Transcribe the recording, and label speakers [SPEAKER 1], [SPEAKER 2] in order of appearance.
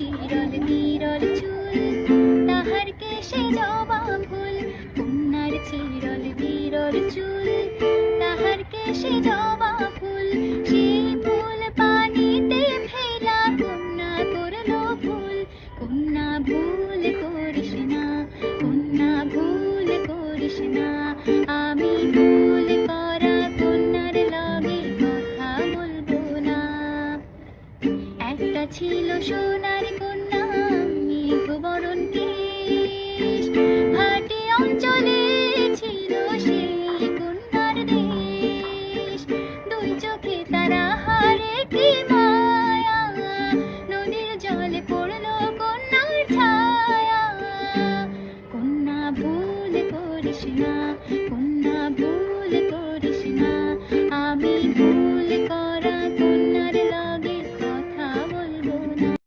[SPEAKER 1] চিরল বিরল চুল, তাহার কেশে জবা ফুল কন্যার চিরল বিরল চুল, তাহার কেশে জবা ফুল, সেই ফুল পানিতে ফেলা কন্যা করল ভুল কন্যা ভুল করিস না, কন্যা ভুল করিস না, আমি পুনা ভুল করিস না আমি ভুল কর